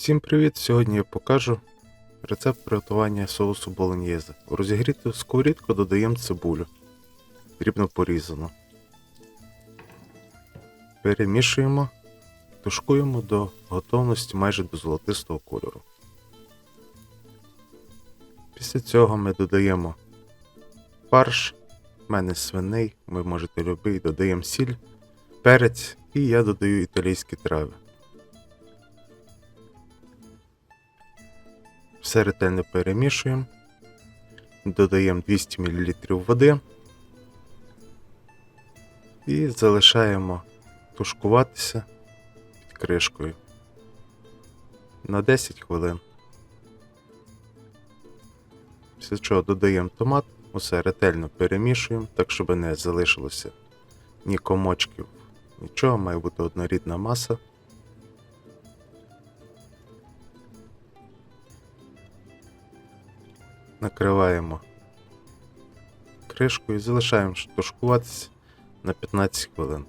Всім привіт! Сьогодні я покажу рецепт приготування соусу болоньєзе. У розігріту сковорідку додаємо цибулю, дрібно порізану. Перемішуємо, тушкуємо до готовності майже до золотистого кольору. Після цього ми додаємо фарш, в мене свиний, ви можете любий, додаємо сіль, перець і я додаю італійські трави. Все ретельно перемішуємо. Додаємо 200 мл води і залишаємо тушкуватися під кришкою на 10 хвилин. Після чого додаємо томат, усе ретельно перемішуємо, так щоб не залишилося ні комочків, нічого, має бути однорідна маса. Накриваємо кришкою і залишаємо тушкуватися на 15 хвилин.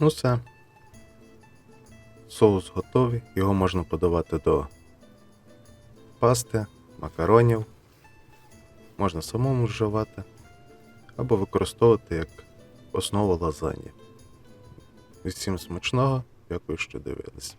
Ну все. Соус готовий, його можна подавати до пасти, макаронів, можна самому вживати, або використовувати як основу лазаньї. Усім смачного, дякую, що дивились.